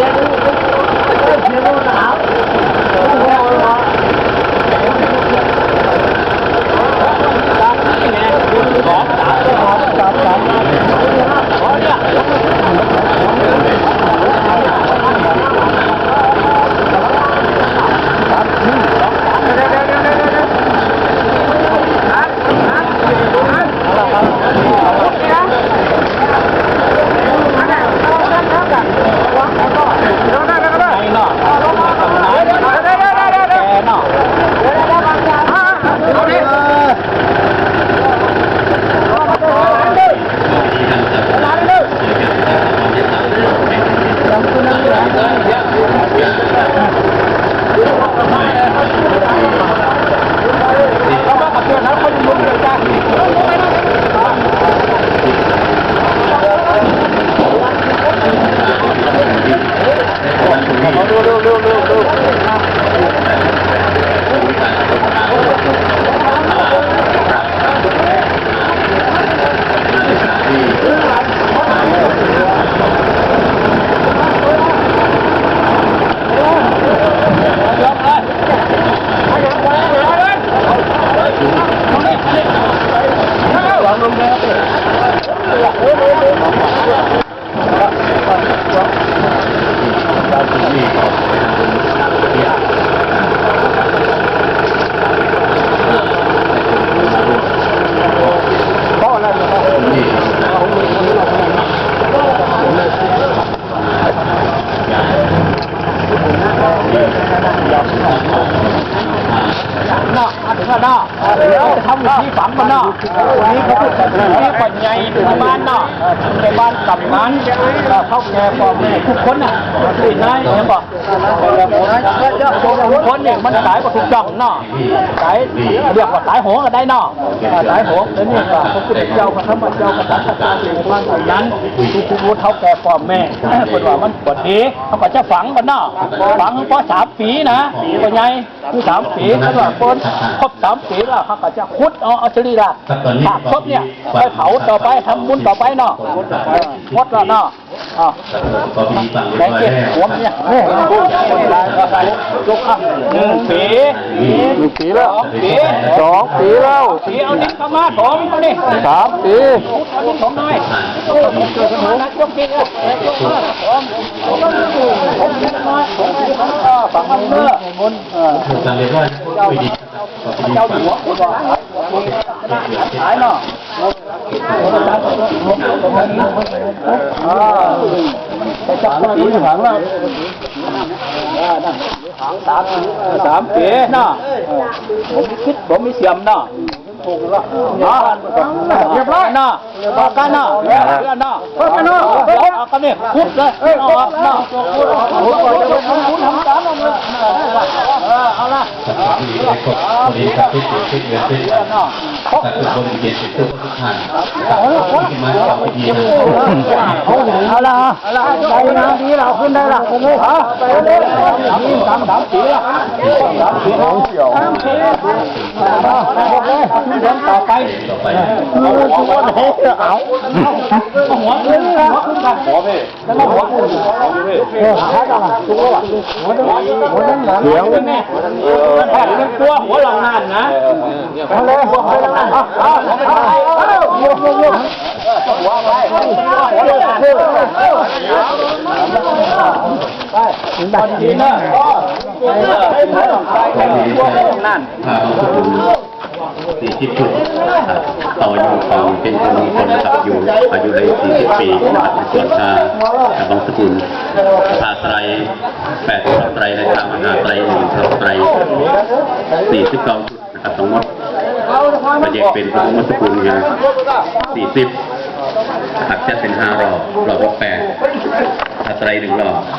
Yeah. กมาถึงแล้วนอกเดี๋ยวจะทำวิธีฝังมันนอกวันนี้เขาพูดถึงที่ปัญญาถึงบ้านนอกในบ้านกำนันเข้าแก่พ่อแม่ทุกคนน่ะที่นายเนี่ยบอกทุกคนเนี่ยมันสายประทุกจ่องนอกสายเรียกว่าสายโหงก็ได้นอกสายโหงแล้วนี่ก็พระพุทธเจ้าพระธรรมเจ้าพระสังฆเจ้าเป็นบ้านอย่างนั้นทุกทุกเท่าแก่พ่อแม่คนว่ามันปวดดีเขาก็จะฝังกันนอกฝังเพราะสามปีนะปัญญาคือสามปีเขาว่าคนครบสามปีแล้วเขาก็จะขุดเอาเอาชลีละผักครบเนี่ยไปเผาต่อไปทำบุญต่อไปเนาะหมดแล้วเนาะอ่าก็มีสั่งแบเรียงบร้อยเก็บแล้วหัวมันเนี่ยคนร้ายก็ใส่ยกอะหนึ่งปีหนึ่งปีแล้วสองปีสองปีแล้วปีเอานิ้วเข้ามาสองเอานี่สามปีเอานิ้วสองหน่อยโอ้โหเกิดสมุนยกปีแล้วยกมาสองผมผมนิดน้อยผมฝังมันเมื่อมนเออสั่งเรียบร้อยแล้วไม่ดีก็ดี เจ้าสั่งหัวคุณว่าขายเนาะอ่าไปจับปีหางแล้วสามปีสามปีเนาะผมคิดผมมีเสียมเนาะถูกแล้วเนาะเรียบร้อยเนาะต่อกันเนาะเรียบร้อยเนาะเพิ่มกันเนาะเอากันนี่พุดเลยเอาออกเนาะพุดก่อนจะพุดพุดทำตามเลย สัตว์ที่ดีครบพอดีครับทุกสิ่งทุกอย่างทุกอย่างสั่งทุกคนเกียรติทุกทุกท่านที่มาจากพิธีเอาละเอาละใจนะดีเราขึ้นได้ละเลยฮะไปเลยสามสามปีละสามปีของเสี่ยวสามปี เลยเดินต่อไปต่อไปเอาหัวเฮ้ยเอาหัวขึ้นหัวขึ้นกันหัวพี่แล้วก็หัวขึ้นหัวขาจังตัวหัวหัวนั่นเหลียงนี่แค่เป็นตัวหัวหลังนั่นนะเอาเลยหัวหลังนั่นเอาเอาเอาเอาโยกโยกโยกหัวไปหัวหัวหลังไปถึงแบบนี้นะไปไปไปหัวหลังนั่นพาเอาทุก สี่สิบชุดต่ออยู่ของเป็นคนมงคลนะครับอยู่อายุได้สี่สิบปีนะครับในส่วนชากับบางสกุลพาไตรแปดพระไตรในทางมหาไตรหนึ่งพระไตรสี่สิบเก้าชุดนะครับทั้งหมดมาแยกเป็นพระมงสกุลเนี่ยสี่สิบหักจะเป็นห้ารอบรอบละแปดพาไตรหนึ่งรอบ